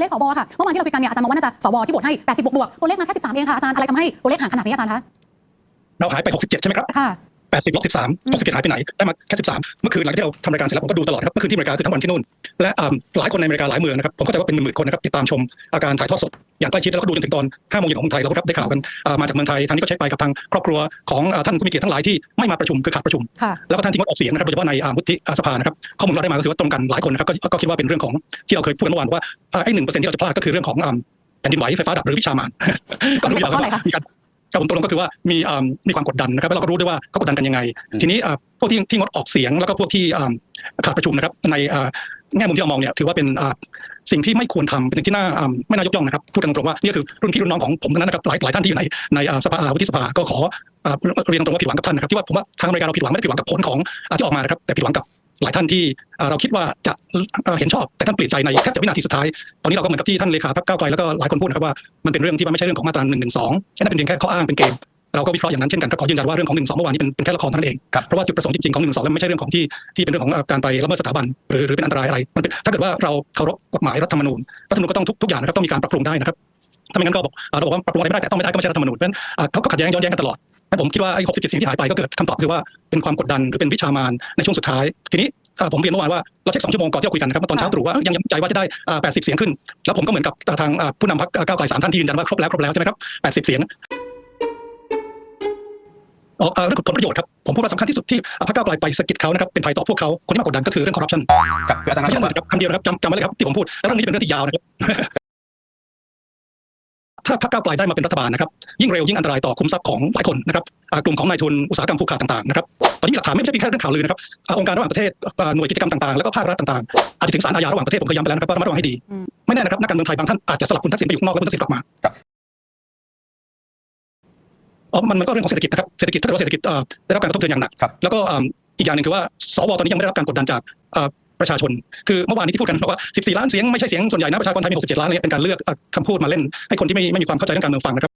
เลขสวค่ะเมื่อวานที่เราคุยกันเนี่ยอาจารย์มองว่าน่าจะสวที่โหวตให้80บวกบวกตัวเลขมาแค่13เองค่ะอาจารย์อะไรทำให้ตัวเลขห่างขนาดนี้อาจารย์คะเราหายไป 67 ใช่ไหมครับ ค่ะ 80ลบ13 61หายไปไหน ได้มาแค่ 13 เมื่อคืนหลังจากที่เราทำรายการเสร็จแล้วผมก็ดูตลอดครับ เมื่อคืนที่อเมริกาคือทั้งวันที่นู่น และอ่าหลายคนในอเมริกาหลายเมืองนะครับ ผมเข้าใจว่าเป็นหมื่นๆคนนะครับติดตามชมอาการถ่ายทอดสดอย่างใกล้ชิดแล้วก็ดูจนถึงตอน5โมงเย็นของเมืองไทยเราก็รับได้ข่าวกันอ่ามาจากเมืองไทยทางนี้ก็เช็คไปกับทางครอบครัวของอ่าท่านผู้มีเกียรติทั้งหลายที่ไม่มาประชุมคือขาดประชุมค่ะแล้วก็ท่านที่งดออกเสียงนะครับโดยเฉพาะในอ่าวุฒิสภานะครับข้อมูลเราได้มาก็คือว่าตรงกันหลายคนนะครับก็ก็คิดว่าเป็นเรื่องของที่เราเคยพูดกันเมื่อวานว่าอ่าไอ้หนึ่งเปอร์เซ็นต์ที่เราจะพลาดก็คือเรื่องของอ่าแผ่นดินไหวไฟฟ้าดับหรือวิชามานก็รู้อยู่แล้วข้อไหนว่าคะมีการ กับผมตรงก็คือว่ามีอ่ามีความกดดันนะครับแล้วเราก็รู้ด้วยว่าเขากดดันกันยังไง ทีนี้อ่าพวกที่ที่งดออกเสียงแล้วก็พวกที่อ่าขาดประชุมนะครับในอ่าแง่มุมที่เรามองเนี่ยถือว่าเป็นอ่าสิ่งที่ไม่ควรทำเป็นสิ่งที่น่าอ่าไม่น่ายกย่องนะครับพูดกันตรงๆว่านี่ก็คือรุ่นพี่รุ่นน้องของผมทั้งนั้นนะครับหลายหลายท่านที่อยู่ในในอ่าสภาอ่าวุฒิสภาก็ขออ่าเรียนตรงๆว่าผิดหวังกับท่านนะครับที่ว่าผมว่าทางอเมริกาเราผิดหวังไม่ได้ผิดหวังกับผลของอ่าที่ออกมานะครับแต่ผิดหวังกับ หลายท่านที่เราคิดว่าจะเห็นชอบแต่ท่านเปลี่ยนใจในแทบจะวินาทีสุดท้าย ตอนนี้เราก็เหมือนกับที่ท่านเลขาพรรคก้าวไกลแล้วก็หลายคนพูดนะครับว่ามันเป็นเรื่องที่มันไม่ใช่เรื่องของมาตรา1นึนั่นเป็นเพียงแค่ข้ออ้างเป็นเกมเราก็วิเคราะห์อย่างนั้นเช่นกันก็ขอยืนยันว่าเรื่องของ1นึเมื่อวานนี้เป็นแค่ละครเท่านั้นเองเพราะว่าจุดประสงค์จริงๆของ1นึแล้วไม่ใช่เรื่องของที่ที่เป็นเรื่องของการไปละเมิดสถาบันหรือหรือเป็นอันตรายอะไรมันถ้าเกิดว่าเราเคารพกฎหมายรัฐธรรมนูญรัฐธรรมนูญก็ต้องทุกทุกอย่างนะครับต้องมีการปรับปรุงได้นะครับถ้าไม่งั้นก็บอกเราบอกว่าปรับปรุงอะไรไม่ได้แต่ต้องไม่ได้ก็ไม่ใช่รัฐธรรมนูญเพราะฉะนั้นเขาก็ขัดแย้งย้อนแย้งกันตลอด และผมคิดว่าไอ้67เสียงที่หายไปก็เกิดคำตอบคือว่าเป็นความกดดันหรือเป็นวิชามานในช่วงสุดท้าย ทีนี้อ่าผมเรียนเมื่อวานว่าเราเช็คสองชั่วโมงก่อนที่เราคุยกันนะครับเมื่อตอนเช้าตรู่ว่ายังยังใจว่าจะได้อ่า80 เสียงขึ้น แล้วผมก็เหมือนกับทางอ่าผู้นำพรรคอ่าก้าวไกลสามท่านที่ยืนยันว่าครบแล้วครบแล้วใช่ไหมครับ 80 เสียงอ๋อเอ่อเรื่องผลประโยชน์ครับ ผมพูดว่าสำคัญที่สุดที่อ่าพรรคก้าวไกลไปสะกิดเขานะครับเป็นภัยต่อพวกเขาคนที่มากดดันก็คือเรื่องคอร์รัปชันครับคืออาจารย์ไม่คใช่รับเรื่องอื่นครับคำเดียวนะครับจำจำไว้เลยครับที่ผมพูดแล้วเรื่องนี้เป็นเรื่องที่ยาวนะครับ ถ้าพรรคก้าวไกลได้มาเป็นรัฐบาลนะครับยิ่งเร็วยิ่งอันตรายต่อคุ้มทรัพย์ของหลายคนนะครับอ่ากลุ่มของนายทุนอุตสาหกรรมผูกขาดต่างๆนะครับตอนนี้มีหลักฐานไม่ใช่เพียงแค่เรื่องข่าวลือนะครับอ่าองค์การระหว่างประเทศอ่าหน่วยกิจกรรมต่างๆแล้วก็ภาครัฐต่างๆอาจจะถึงศาลอาญาระหว่างประเทศผมเคยย้ำไปแล้วนะครับว่าระมัดระวังให้ดีอืมไม่แน่นะครับนักการเมืองไทยบางท่านอาจจะสลับคุณทักษิณไปอยู่ข้างนอกแล้วคุณทักษิณกลับมาครับอ๋อมันมันก็เรื่องของเศรษฐกิจนะครับเศรษฐกิจถ้าเกิดว่าเศรษฐกิจเอ่อได้รับการกระทบกระเทือนอย่างหนักครับแล้วก็อ่าอีกอย่างหนึ่งคือว่าสวตอนนี้ยังไม่ได้รับการกดดันจากเอ่อ ประชาชน คือเมื่อวานนี้ที่พูดกันว่า 14 ล้านเสียงไม่ใช่เสียงส่วนใหญ่นะประชากรไทยมี 67 ล้านเนี่ยเป็นการเลือกอคำพูดมาเล่นให้คนที่ไม่ไม่มีความเข้าใจเรื่องการเมืองฟังนะครับ